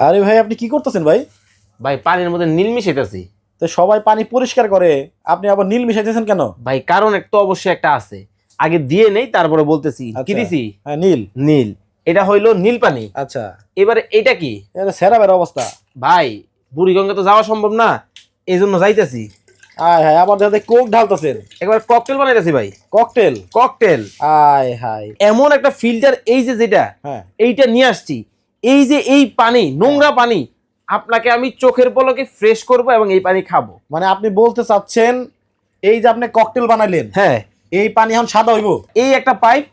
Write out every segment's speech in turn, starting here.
আরে ভাই আপনি কি করতেছেন ভাই? ভাই পানির মধ্যে নীল মিশাইতেছি। তো সবাই পানি পরিষ্কার করে আপনি আবার নীল মিশাইতেছেন কেন? ভাই কারণ একটা অবশ্যই একটা আছে। আগে দিয়ে নেই তারপরে বলতেছি। কি আচ্ছা। দিছি? হ্যাঁ নীল। নীল। এটা হইল নীল পানি। আচ্ছা। এবারে এটা কি? এটা সেরা বের অবস্থা। ভাই বুড়িগঙ্গা তো যাওয়া সম্ভব না এই জন্য যাইতেছি। আয় হায় আবার যাতে কোক ঢালতেছেন। একবার ককটেল বানাইতেছি ভাই। ককটেল ককটেল আয় হায়। এমন একটা ফিল্টার এই যে যেটা হ্যাঁ। এইটা নিয়ে আসছি। এই যে এই পানি নোংরা পানি আপনাকে আমি চোখের পলকে ফ্রেশ করব এবং এই পানি খাব। মানে আপনি বলতে চাচ্ছেন এই যে আপনি ককটেল বানাইলেন হ্যাঁ। এই পানি এখন সাদা হইব? এই একটা পাইপ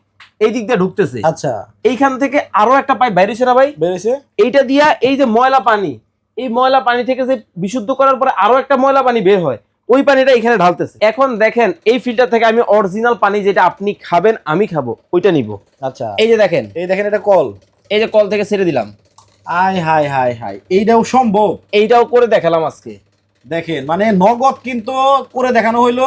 এই দিক দিয়ে ঢুকতেছে। আচ্ছা। এইখান থেকে আরও একটা পাইপ বাইরেছে না ভাই? বেড়েছে এইটা দিয়া এই যে ময়লা পানি এই ময়লা পানি থেকে যে বিশুদ্ধ করার পরে আরও একটা ময়লা পানি বের হয় ওই পানিটা এখানে ঢালতেছে। এখন দেখেন এই ফিল্টার থেকে আমি অরিজিনাল পানি যেটা আপনি খাবেন আমি খাব ওইটা নিব। আচ্ছা। এই যে দেখেন। এই দেখেন এটা কল। এই যে কল থেকে ছেড়ে দিলাম। আয় হায় হায় হায়। এইটাও সম্ভব। এইটাও করে দেখালাম আজকে। দেখেন মানে নগদ কিন্তু করে দেখানো হইল।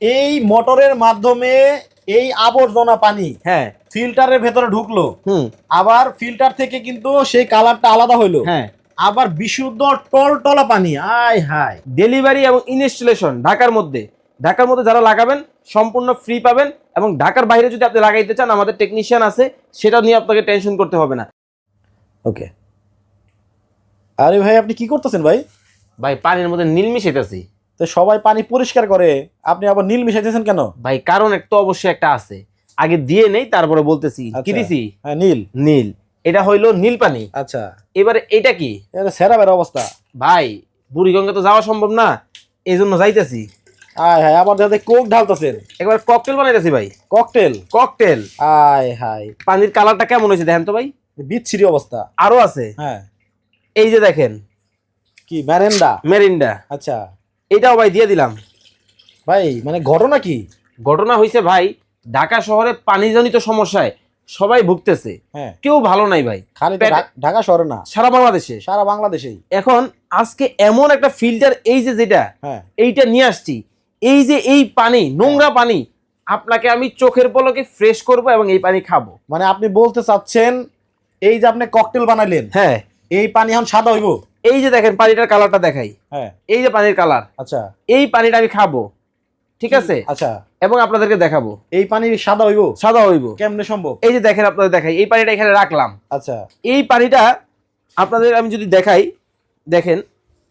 এই মোটরের মাধ্যমে এই আবর্জনা পানি হ্যাঁ। ফিল্টারের ভেতরে ঢুকলো। হুম। আবার ফিল্টার থেকে কিন্তু সেই কালারটা আলাদা হইল। হ্যাঁ। আবার বিশুদ্ধ টলটলা পানি। আয় হায়। ডেলিভারি এবং ইনস্টলেশন ঢাকার মধ্যে। ঢাকার মধ্যে যারা লাগাবেন সম্পূর্ণ ফ্রি পাবেন এবং ঢাকার বাইরে যদি আপনি লাগাইতে চান আমাদের টেকনিশিয়ান আছে সেটা নিয়ে আপনাকে টেনশন করতে হবে না। ওকে আরে ভাই আপনি কি করতেছেন ভাই? ভাই পানির মধ্যে নীল মিশাইতেছি। তো সবাই পানি পরিষ্কার করে আপনি আবার নীল মিশাইতেছেন কেন? ভাই কারণ একটা অবশ্যই একটা আছে। আগে দিয়ে নেই তারপরে বলতেছি। কি আচ্ছা। দিছি? হ্যাঁ নীল। নীল। এটা হইল নীল পানি। আচ্ছা। এবারে এটা কি? এটা সেরা বের অবস্থা। ভাই বুড়িগঙ্গা তো যাওয়া সম্ভব না এই জন্য যাইতেছি। আয় হায় আবার যাতে কোক ঢালতেছেন। একবার ককটেল বানাইতেছি ভাই। ককটেল? ককটেল। আয় হায়। পানির কালারটা কেমন হয়েছে দেখেন তো ভাই? বিচ্ছিরি অবস্থা। আরও আছে? হ্যাঁ। এই যে দেখেন। কি ম্যারেন্ডা মেরিন্ডা। আচ্ছা। এটাও ভাই দিয়ে দিলাম। ভাই মানে ঘটনা কি? ঘটনা হয়েছে ভাই ঢাকা শহরে পানিজনিত সমস্যায় সবাই ভুগতেছে। হ্যাঁ। কেউ ভালো নাই ভাই। খালি তো ঢা- ঢাকা শহরে না। সারা বাংলাদেশে। সারা বাংলাদেশেই। এখন আজকে এমন একটা ফিল্টার এই যে যেটা হ্যাঁ। এইটা নিয়ে আসছি। এই যে এই পানি নোংরা পানি আপনাকে আমি চোখের পলকে ফ্রেশ করব এবং এই পানি খাব। মানে আপনি বলতে চাচ্ছেন এই যে আপনি ককটেল বানাইলেন হ্যাঁ। এই পানি এখন সাদা হইব? এই যে দেখেন পানিটার কালারটা দেখাই। হ্যাঁ। এই যে পানির কালার আচ্ছা। এই পানিটা আমি খাব। ঠিক আছে? আচ্ছা। এবং আপনাদেরকে দেখাবো। এই পানি সাদা হইব? সাদা হইব। কেমনে সম্ভব? এই যে দেখেন আপনাদের দেখাই। এই পানিটা এখানে রাখলাম। আচ্ছা। এই পানিটা আপনাদের আমি যদি দেখাই দেখেন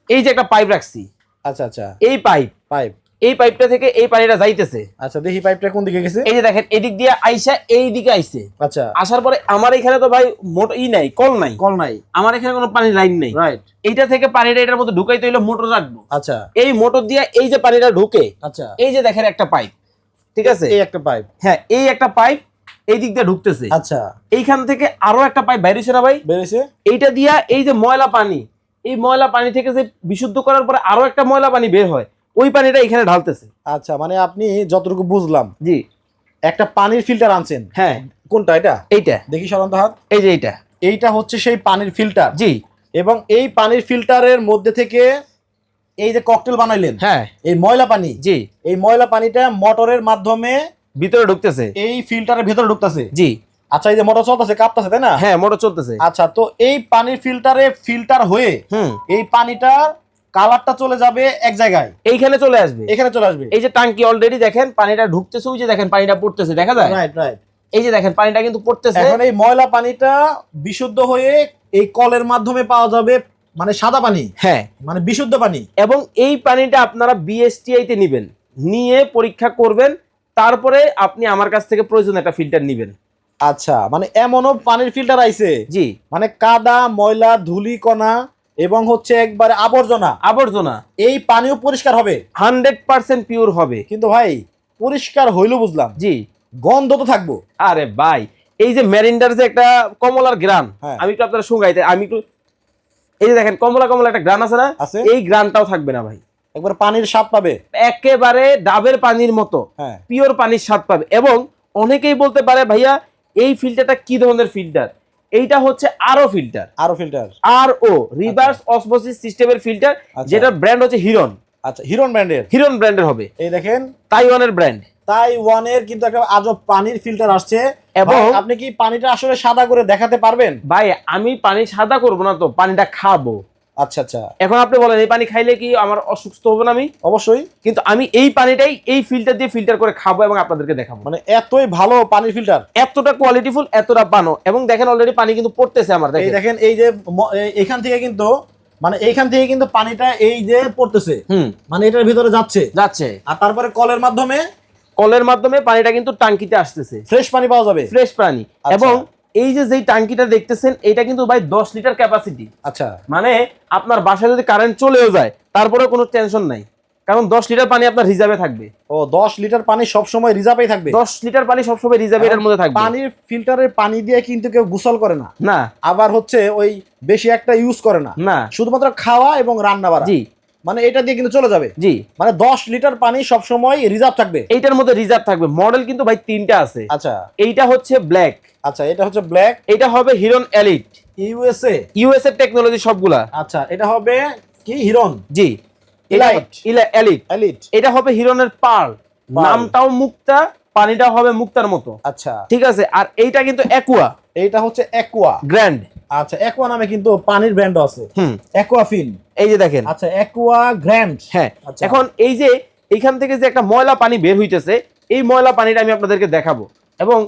এই যে একটা পাইপ রাখছি। আচ্ছা আচ্ছা। এই পাইপ পাইপ এই পাইপটা থেকে এই পানিটা যাইতেছে। আচ্ছা দেখি পাইপটা কোন দিকে গেছে? এই যে দেখেন এদিক দিয়ে আইসা এই দিকে আইছে। আচ্ছা। আসার পরে আমার এখানে তো ভাই মোটর ই নাই কল নাই। কল নাই। আমার এখানে কোনো পানি লাইন নাই। রাইট এইটা থেকে পানিটা এটার মধ্যে ঢুকাইতে হইলে মোটর রাখব। আচ্ছা। এই মোটর দিয়ে এই যে পানিটা ঢুকে আচ্ছা। এই যে দেখেন একটা পাইপ ঠিক আছে? এই একটা পাইপ। হ্যাঁ এই একটা পাইপ এই দিক দিয়ে ঢুকতেছে। আচ্ছা। এইখান থেকে আরও একটা পাইপ বাইরেছে না ভাই? বেড়েছে এইটা দিয়া এই যে ময়লা পানি এই ময়লা পানি থেকে যে বিশুদ্ধ করার পরে আরও একটা ময়লা পানি বের হয়। ওই পানিটা এখানে ঢালতেছে। আচ্ছা মানে আপনি যতটুকু বুঝলাম জি। একটা পানির ফিল্টার আনছেন। হ্যাঁ। কোনটা এটা? এইটা। দেখি সাধারণত হাত। এই যে এইটা। এইটা হচ্ছে সেই পানির ফিল্টার। জি। এবং এই পানির ফিল্টারের মধ্যে থেকে এই যে ককটেল বানাইলেন হ্যাঁ। এই ময়লা পানি জি। এই ময়লা পানিটা মোটরের মাধ্যমে ভিতরে ঢুকতেছে। এই ফিল্টারের ভিতরে ঢুকতেছে। জি। আচ্ছা এই যে মোটর চলতেছে কাঁপতেছে তাই না? হ্যাঁ মোটর চলতেছে। আচ্ছা তো এই পানির ফিল্টারে ফিল্টার হয়ে হুম। এই পানিটার কালারটা চলে যাবে এক জায়গায়। এইখানে চলে আসবে? এখানে চলে আসবে। এই যে টাঙ্কি অলরেডি দেখেন পানিটা ঢুকতেছে ওই যে দেখেন পানিটা পড়তেছে দেখা যায়? রাইট রাইট এই যে দেখেন পানিটা কিন্তু পড়তেছে। এখন এই ময়লা পানিটা বিশুদ্ধ হয়ে এই কলের মাধ্যমে পাওয়া যাবে মানে সাদা পানি। হ্যাঁ। মানে বিশুদ্ধ পানি। এবং এই পানিটা আপনারা বিএসটিআই তে নেবেন। নিয়ে পরীক্ষা করবেন তারপরে আপনি আমার কাছ থেকে প্রয়োজন একটা ফিল্টার নেবেন। আচ্ছা মানে এমনও পানির ফিল্টার আইছে। জি। মানে কাদা ময়লা ধুলি কণা এবং হচ্ছে একবারে আবর্জনা। আবর্জনা। এই পানিও পরিষ্কার হবে। হান্ড্রেড পার্সেন্ট পিওর হবে। কিন্তু ভাই পরিষ্কার হইল বুঝলাম। জি। গন্ধ তো থাকব। আরে ভাই এই যে মেরিন্ডার যে একটা কমলার গ্রান হ্যাঁ। আমি একটু আপনারা শুঙ্গাইতে আমি একটু এই যে দেখেন কমলা কমলা একটা গ্রান আছে না? এই গ্রানটাও থাকবে না ভাই। একবার পানির স্বাদ পাবে। একেবারে ডাবের পানির মতো হ্যাঁ। পিওর পানির স্বাদ পাবে। এবং অনেকেই বলতে পারে ভাইয়া এই ফিল্টারটা কি ধরনের ফিল্টার এইটা হচ্ছে আরও ফিল্টার। আরও ফিল্টার। আর ও রিভার্স অসমোসিস সিস্টেমের ফিল্টার যেটা যেটার ব্র্যান্ড হচ্ছে হিরন আচ্ছা হিরন ব্র্যান্ডের হিরন ব্র্যান্ডের হবে। এই দেখেন। তাইওয়ানের ব্র্যান্ড তাইওয়ানের কিন্তু একটা আজব পানির ফিল্টার আসছে। এবং আপনি কি পানিটা আসলে সাদা করে দেখাতে পারবেন? ভাই আমি পানি সাদা করব না তো পানিটা খাব। আচ্ছা আচ্ছা। এখন আপনি বলেন এই পানি খাইলে কি আমার অসুস্থ হবে না আমি? অবশ্যই। কিন্তু আমি এই পানিটাই এই ফিল্টার দিয়ে ফিল্টার করে খাব এবং আপনাদেরকে দেখাবো। মানে এতই ভালো পানির ফিল্টার এতটা কোয়ালিটিফুল এতটা পানো এবং দেখেন অলরেডি পানি কিন্তু পড়তেছে আমার এই দেখেন। দেখেন এই যে এখান থেকে কিন্তু মানে এইখান থেকে কিন্তু পানিটা এই যে পড়তেছে। হুম। মানে এটার ভিতরে যাচ্ছে। যাচ্ছে। আর তারপরে কলের মাধ্যমে কলের মাধ্যমে পানিটা কিন্তু টাঙ্কিতে আসতেছে। ফ্রেশ পানি পাওয়া যাবে। ফ্রেশ পানি। আচ্ছা। এবং এই যে যেই টাঙ্কিটা দেখতেছেন এটা কিন্তু ভাই দশ লিটার ক্যাপাসিটি আচ্ছা। মানে আপনার বাসায় যদি কারেন্ট চলেও যায় তারপরে কোনো টেনশন নাই। কারণ দশ লিটার পানি আপনার রিজার্ভে থাকবে। ও দশ লিটার পানি সব সময় রিজার্ভেই থাকবে? দশ লিটার পানি সবসময় রিজার্ভে এর মধ্যে থাকবে। পানির ফিল্টারের পানি দিয়ে কিন্তু কেউ গোসল করে না। না। আবার হচ্ছে ওই বেশি একটা ইউজ করে না। না। শুধুমাত্র খাওয়া এবং রান্না বাড়া। জি। মানে এটা দিয়ে কিন্তু চলে যাবে। জি। মানে দশ লিটার পানি সব সময় রিজার্ভ থাকবে। এইটার মধ্যে রিজার্ভ থাকবে। মডেল কিন্তু ভাই তিনটা আছে। আচ্ছা। এইটা হচ্ছে ব্ল্যাক আচ্ছা এটা হচ্ছে ব্ল্যাক এটা হবে Heron elite USA USA technology সবগুলা। আচ্ছা এটা হবে কি? হিরন জি। Elite। এলিট এলিট এটা হবে হিরনের পার্ল। নামটাও মুক্তা পানিটাও হবে মুক্তার মতো। আচ্ছা। ঠিক আছে? আর এইটা কিন্তু অ্যাকুয়া এইটা হচ্ছে একুয়া গ্র্যান্ড আচ্ছা একুয়া নামে কিন্তু পানির ব্র্যান্ড আছে। হুম। একুয়া ফিল এই যে দেখেন। আচ্ছা একুয়া গ্র্যান্ড হ্যাঁ আচ্ছা। এখন এই যে এইখান থেকে যে একটা ময়লা পানি বের হইতেছে এই ময়লা পানিটা আমি আপনাদেরকে দেখাবো। এবং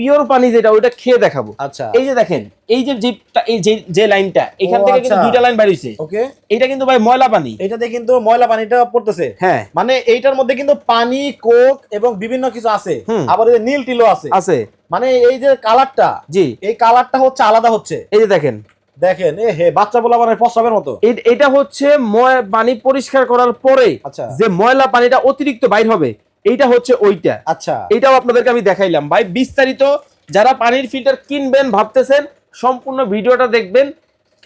পিওর পানি যেটা ওইটা খেয়ে দেখাবো। আচ্ছা। এই যে দেখেন এই যে জিপটা এই যে যে লাইনটা এখান থেকে কিন্তু আচ্ছা। দুইটা লাইন বের হইছে ওকে। এটা কিন্তু ভাই ময়লা পানি। এটাতে কিন্তু ময়লা পানিটা পড়তেছে। হ্যাঁ। মানে এইটার মধ্যে কিন্তু পানি কোক এবং বিভিন্ন কিছু আছে। আবার এই যে নীল টিলো আছে। আছে। মানে এই যে কালারটা জি। এই কালারটা হচ্ছে আলাদা হচ্ছে। এই যে দেখেন। দেখেন এ হে বাচ্চা বলা মানে প্রস্রাবের মতো। এটা হচ্ছে ময়- পানি পরিষ্কার করার পরে আচ্ছা। যে ময়লা পানিটা অতিরিক্ত বাইর হবে এইটা হচ্ছে ওইটা। আচ্ছা। এটাও আপনাদেরকে আমি দেখাইলাম। ভাই বিস্তারিত যারা পানির ফিল্টার কিনবেন ভাবতেছেন সম্পূর্ণ ভিডিওটা দেখবেন।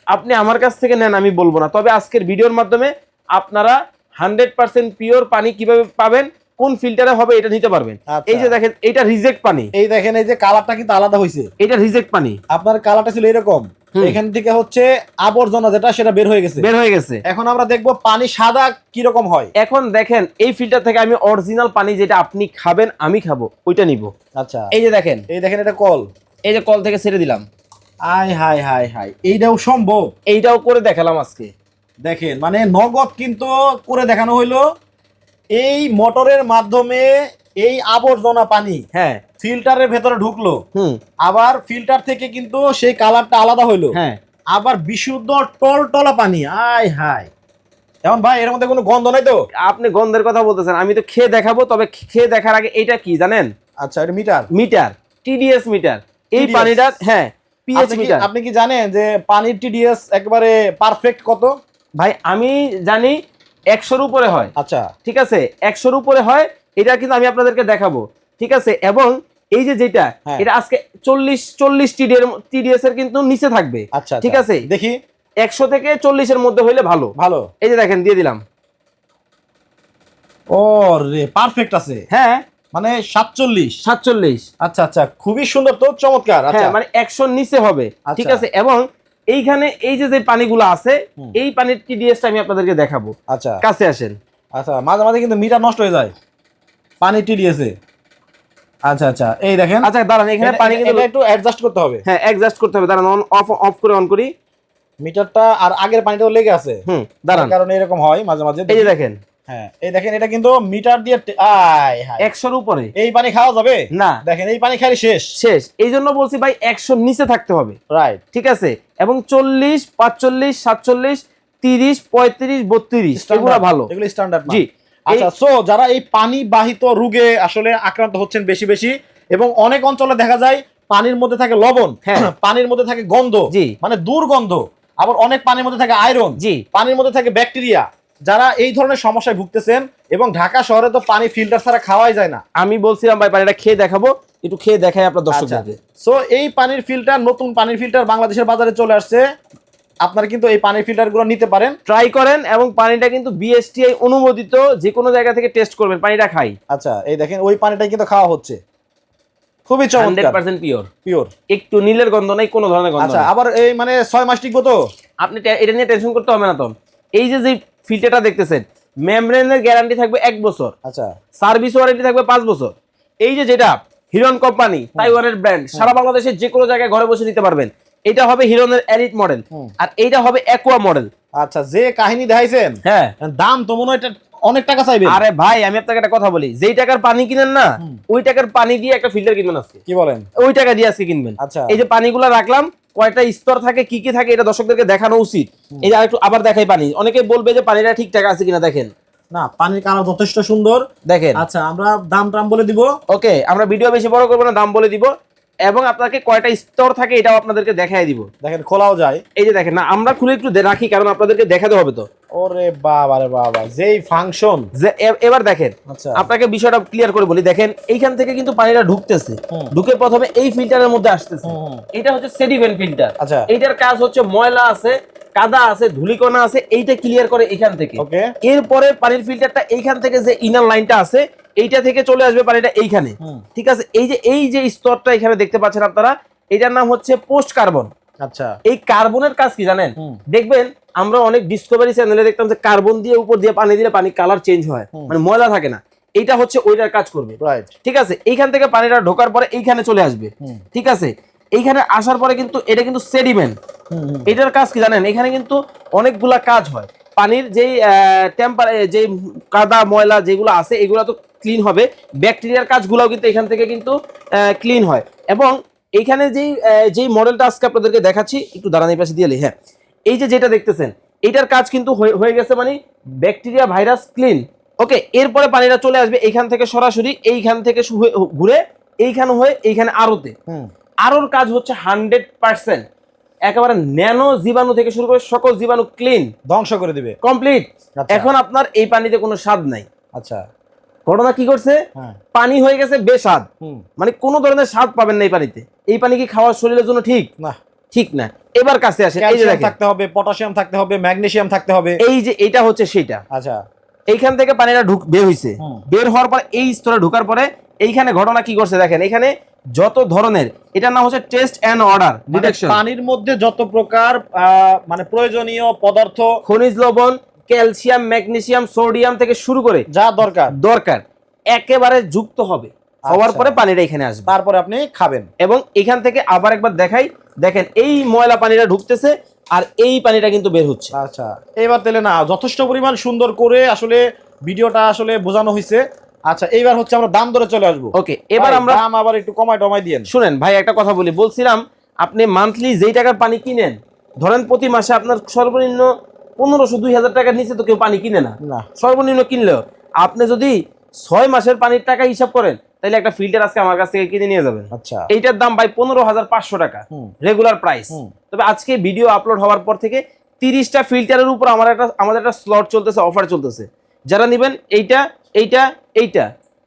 আপনি আমার কাছ থেকে নেন আমি বলব না। তবে আজকের ভিডিওর মাধ্যমে আপনারা হান্ড্রেড পার্সেন্ট পিওর পানি কীভাবে পাবেন কোন ফিল্টারে হবে এটা নিতে পারবেন। আচ্ছা। এই যে দেখেন এটা রিজেক্ট পানি। এই দেখেন এই যে কালারটা কিন্তু আলাদা হয়েছে এটা রিজেক্ট পানি। আপনার কালারটা ছিল এরকম। এখান থেকে হচ্ছে আবর্জনা যেটা সেটা বের হয়ে গেছে। বের হয়ে গেছে। এখন আমরা দেখব পানি সাদা কি রকম হয়। এখন দেখেন এই ফিল্টার থেকে আমি অরিজিনাল পানি যেটা আপনি খাবেন আমি খাব ওইটা নিব। আচ্ছা। এই যে দেখেন। এই দেখেন এটা কল। এই যে কল থেকে ছেড়ে দিলাম। আয় হাই হাই হাই এইটাও সম্ভব। এইটাও করে দেখালাম আজকে। দেখেন মানে নগদ কিন্তু করে দেখানো হইল। এই মোটরের মাধ্যমে এই আবর্জনা পানি হ্যাঁ। ফিল্টারের ভেতরে ঢুকলো। আবার ফিল্টার থেকে কিন্তু সেই কালারটা আলাদা হইল। হ্যাঁ। আবার বিশুদ্ধ টলটলা পানি আয় হাই এখন ভাই এর মধ্যে কোনো গন্ধ নাই তো? আপনি গন্ধের কথা বলতেছেন আমি তো খেয়ে দেখাবো তবে খেয়ে দেখার আগে এটা কি জানেন? আচ্ছা এটা মিটার। Metre TDS metre. এই পানিটা হ্যাঁ পিএইচ মিটার। আপনি কি জানেন যে পানির টিডিএস একবারে পারফেক্ট কত? ভাই আমি জানি একশোর উপরে হয়। আচ্ছা। ঠিক আছে একশোর উপরে হয় এটা কিন্তু আমি আপনাদেরকে দেখাবো ঠিক আছে? এবং এই যে যেটা হ্যাঁ। এটা আজকে চল্লিশ চল্লিশ টিডিএস এর কিন্তু নিচে থাকবে আচ্ছা ঠিক আচ্ছা। আছে? দেখি। একশো থেকে চল্লিশের মধ্যে হইলে ভালো। ভালো। এই যে দেখেন দিয়ে দিলাম। ও রে পারফেক্ট আছে। হ্যাঁ। মানে সাতচল্লিশ। সাতচল্লিশ। আচ্ছা আচ্ছা খুবই সুন্দর তো চমৎকার। আচ্ছা। হ্যাঁ মানে একশোর নিচে হবে আচ্ছা। ঠিক আছে? এবং এইখানে এই যে যে পানিগুলো আছে এই পানির টিডিএসটা আমি আপনাদেরকে দেখাবো। আচ্ছা। কাছে আসেন। আচ্ছা মাঝে মাঝে কিন্তু মিটার নষ্ট হয়ে যায়। পানি টিডিএসে আচ্ছা আচ্ছা এই দেখেন। আচ্ছা দাঁড়ান এখানে পানি কিন্তু একটু অ্যাডজাস্ট করতে হবে। হ্যাঁ অ্যাডজাস্ট করতে হবে। দাঁড়ান অন অফ অফ করে অন করি। মিটারটা আর আগের পানিটাও লেগে আছে। হুম দাঁড়ান। কারণে এরকম হয় মাঝে মাঝে। এই যে দেখেন। হ্যাঁ এই দেখেন এটা কিন্তু মিটার দিয়ে আয় হায়। একশোর উপরে। এই পানি খাওয়া যাবে? না। দেখেন এই পানি খালি শেষ। শেষ। এই জন্য বলছি ভাই একশোর নিচে থাকতে হবে। রাইট ঠিক আছে? এবং চল্লিশ পাঁচচল্লিশ সাতচল্লিশ তিরিশ পঁয়ত্রিশ বত্রিশ এগুলো ভালো। এগুলো স্ট্যান্ডার্ড জি। আচ্ছা সো যারা এই পানি বাহিত রোগে আসলে আক্রান্ত হচ্ছেন বেশি বেশি এবং অনেক অঞ্চলে দেখা যায় পানির মধ্যে থাকে লবণ হ্যাঁ। পানির মধ্যে থাকে গন্ধ জি। মানে দুর্গন্ধ আবার অনেক পানির মধ্যে থাকে আয়রন জি। পানির মধ্যে থাকে ব্যাকটেরিয়া। যারা এই ধরনের সমস্যায় ভুগতেছেন এবং ঢাকা শহরে তো পানি ফিল্টার ছাড়া খাওয়াই যায় না। আমি বলছিলাম ভাই পানিটা খেয়ে দেখাবো একটু খেয়ে দেখাই আপনার দর্শকদেরকে। সো এই পানির ফিল্টার নতুন পানির ফিল্টার বাংলাদেশের বাজারে চলে আসছে। আপনারা কিন্তু এই পানির ফিল্টারগুলো নিতে পারেন। ট্রাই করেন এবং পানিটা কিন্তু বিএসটিআই অনুমোদিত যে কোনো জায়গা থেকে টেস্ট করবেন পানিটা খাই। আচ্ছা এই দেখেন ওই পানিটাই কিন্তু খাওয়া হচ্ছে। খুবই চমৎকার। পার্সেন্ট পিওর পিওর একটু নীলের গন্ধ নাই কোনো ধরনের গন্ধ আচ্ছা আবার এই মানে ছয় মাস টিকবো তো? আপনি এটা নিয়ে টেনশন করতে হবে না তো। এই যে যে ফিল্টারটা দেখতেছেন মেমব্রেনের গ্যারান্টি থাকবে এক বছর। আচ্ছা। সার্ভিস ওয়ারেন্টি থাকবে পাঁচ বছর। এই যে যেটা হিরন কোম্পানি তাইওয়ানের ব্র্যান্ড সারা বাংলাদেশে যে কোনো জায়গায় ঘরে বসে নিতে পারবেন। এটা হবে হিরনের এলিট মডেল আর এইটা হবে অ্যাকোয়া মডেল আচ্ছা যে কাহিনী দেখাইছেন হ্যাঁ। দাম তো মনে হয় এটা অনেক টাকা চাইবেন। আরে ভাই আমি আপনাকে একটা কথা বলি। যেই টাকার পানি কিনেন না ওই টাকার পানি দিয়ে একটা ফিল্টার কিনবেন আজকে। কি বলেন? ওই টাকা দিয়ে আজকে কিনবেন। আচ্ছা। এই যে পানিগুলো রাখলাম কয়টা স্তর থাকে কি কি থাকে এটা দর্শকদেরকে দেখানো উচিত। এই যে আরেকটু আবার দেখাই পানি। অনেকে বলবে যে পানিটা ঠিকঠাক আছে কিনা দেখেন। না পানির কালার যথেষ্ট সুন্দর। দেখেন। আচ্ছা আমরা দাম টাম বলে দিব। ওকে আমরা ভিডিও বেশি বড় করব না দাম বলে দিব। এবং আপনাকে কয়টা স্তর থাকে এটাও আপনাদেরকে দেখাই দিব। দেখেন খোলাও যায়। এই যে দেখেন না আমরা খুলে একটু রাখি কারণ আপনাদেরকে দেখাতে হবে তো। ওরে বাবা রে বাবা যেই ফাংশন যে এবার দেখেন আচ্ছা। আপনাকে বিষয়টা ক্লিয়ার করে বলি। দেখেন এইখান থেকে কিন্তু পানিটা ঢুকতেছে। ঢুকে প্রথমে এই ফিল্টারের মধ্যে আসতেছে। এটা হচ্ছে সেডিমেন্ট ফিল্টার আচ্ছা। এইটার কাজ হচ্ছে ময়লা আছে কাদা আছে ধুলিকণা আছে এইটা ক্লিয়ার করে এখান থেকে। ওকে। এরপরে পানির ফিল্টারটা এইখান থেকে যে ইনার লাইনটা আছে এইটা থেকে চলে আসবে পানিটা এইখানে। ঠিক আছে? এই যে এই যে স্তরটা এখানে দেখতে পাচ্ছেন আপনারা এটার নাম হচ্ছে পোস্ট কার্বন আচ্ছা। এই কার্বনের কাজ কি জানেন? দেখবেন আমরা অনেক ডিসকভারি চ্যানেলে দেখতাম যে কার্বন দিয়ে উপর দিয়ে পানি দিলে পানি কালার চেঞ্জ হয়। মানে ময়লা থাকে না। এইটা হচ্ছে ওইটার কাজ করবে। ঠিক আছে? এইখান থেকে পানিটা ঢোকার পরে এইখানে চলে আসবে। ঠিক আছে? এইখানে আসার পরে কিন্তু এটা কিন্তু সেডিমেন্ট এটার কাজ কি জানেন? এখানে কিন্তু অনেকগুলা কাজ হয়। পানির যেই টেম্পার যেই কাদা ময়লা যেগুলো আছে এগুলো তো ক্লিন হবে। ব্যাকটেরিয়ার কাজগুলোও কিন্তু এখান থেকে কিন্তু ক্লিন হয়। এবং এইখানে যেই যেই মডেলটা আজকে আপনাদেরকে দেখাচ্ছি একটু দাঁড়ান পাশে দিয়ে হ্যাঁ। এই যে যেটা দেখতেছেন এটার কাজ কিন্তু হয়ে- গেছে মানে ব্যাকটেরিয়া ভাইরাস ক্লিন ওকে এরপরে পানিটা চলে আসবে এইখান থেকে সরাসরি এইখান থেকে ঘুরে এইখানে হয়ে এইখানে আরোতে। আরোর কাজ হচ্ছে হান্ড্রেড পার্সেন্ট একেবারে ন্যানো জীবাণু থেকে শুরু করে সকল জীবাণু ক্লিন ধ্বংস করে দিবে। কমপ্লিট আচ্ছা। এখন আপনার এই পানিতে কোনো স্বাদ নাই। আচ্ছা। ঘটনা কি করছে? হ্যাঁ। পানি হয়ে গেছে বেস্বাদ। মানে কোনো ধরনের স্বাদ পাবেন না এই পানিতে। এই পানি কি খাওয়ার শরীরের জন্য ঠিক? না। ঠিক না। এবার কাছে আসে এই যে থাকতে হবে পটাশিয়াম থাকতে হবে ম্যাগনেসিয়াম থাকতে হবে। এই যে এটা হচ্ছে সেটা। আচ্ছা। এইখান থেকে পানিটা ঢুক বের হইছে। হুম। বের হওয়ার পর এই স্তরে ঢোকার পরে এইখানে ঘটনা কি করছে দেখেন। এখানে যত ধরনের এটার নাম হচ্ছে টেস্ট এন্ড অর্ডার মানে ডিটেকশন। পানির মধ্যে যত প্রকার মানে প্রয়োজনীয় পদার্থ খনিজ লবণ ক্যালসিয়াম ম্যাগনেসিয়াম সোডিয়াম থেকে শুরু করে যা দরকার। দরকার একেবারে যুক্ত হবে। হওয়ার আচ্ছা। পরে পানিটা এখানে আসবে। তারপরে আপনি খাবেন। এবং এখান থেকে আবার একবার দেখাই দেখেন এই ময়লা পানিটা ঢুকতেছে আর এই পানিটা কিন্তু বের হচ্ছে। আচ্ছা এবার তাহলে না যথেষ্ট পরিমাণ সুন্দর করে আসলে ভিডিওটা আসলে বোঝানো হয়েছে আচ্ছা এইবার হচ্ছে আমরা দাম ধরে চলে আসব। ওকে এবার আমরা দাম আবার একটু কমায় টমাই দিয়েন। শুনেন ভাই একটা কথা বলি। বলছিলাম আপনি মান্থলি যেই টাকার পানি কিনেন ধরেন প্রতি মাসে আপনার সর্বনিম্ন পনেরোশো দুই হাজার টাকার নিচে তো কেউ পানি কিনে না। সর্বনিম্ন কিনলেও আপনি যদি ছয় মাসের পানির টাকা হিসাব করেন তাহলে একটা ফিল্টার আজকে আমার কাছ থেকে কিনে নিয়ে যাবেন। আচ্ছা। এইটার দাম ভাই পনেরো হাজার পাঁচশো টাকা। রেগুলার প্রাইস তবে আজকে ভিডিও আপলোড হওয়ার পর থেকে তিরিশটা ফিল্টারের উপর আমার একটা আমাদের একটা স্লট চলতেছে অফার চলতেছে। যারা নেবেন এইটা এইটা এইটা।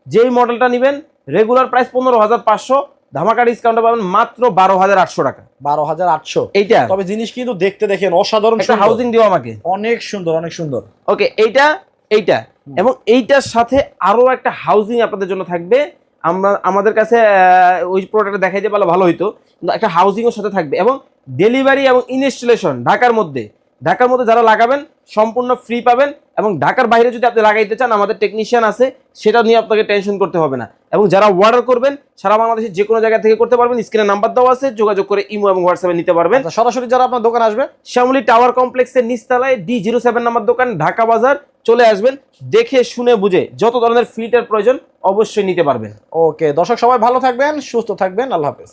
যেই মডেলটা নেবেন রেগুলার প্রাইস পনেরো হাজার পাঁচশো ধামাকা ডিসকাউন্টে পাবেন মাত্র বারো হাজার আটশো টাকা। বারো হাজার আটশো। এইটা। তবে জিনিস কিন্তু দেখতে দেখেন অসাধারণ হাউজিং দিও আমাকে। অনেক সুন্দর অনেক সুন্দর। ওকে এইটা এইটা। এবং এইটার সাথে আরও একটা হাউজিং আপনাদের জন্য থাকবে। আমরা আমাদের কাছে ওই প্রোডাক্টটা দেখাই দিয়ে পারলে ভালো হইতো। একটা হাউজিং এর সাথে থাকবে। এবং ডেলিভারি এবং ইনস্টলেশন ঢাকার মধ্যে। ঢাকার মধ্যে যারা লাগাবেন সম্পূর্ণ ফ্রি পাবেন এবং ঢাকার বাইরে যদি আপনি লাগাইতে চান আমাদের টেকনিশিয়ান আছে সেটা নিয়ে আপনাকে টেনশন করতে হবে না। এবং যারা অর্ডার করবেন সারা বাংলাদেশের যে কোনো জায়গা থেকে করতে পারবেন স্ক্রিনে নাম্বার দেওয়া আছে যোগাযোগ করে ইমো এবং হোয়াটসঅ্যাপে নিতে পারবেন। আচ্ছা, সরাসরি যারা আপনার দোকান আসবে? শ্যামলী টাওয়ার কমপ্লেক্সের নিচতলায় ডি জিরো সেভেন নাম্বার দোকান ঢাকা বাজার চলে আসবেন দেখে শুনে বুঝে যত ধরনের ফিল্টার প্রয়োজন অবশ্যই নিতে পারবেন। ওকে দর্শক সবাই ভালো থাকবেন সুস্থ থাকবেন আল্লাহ হাফেজ।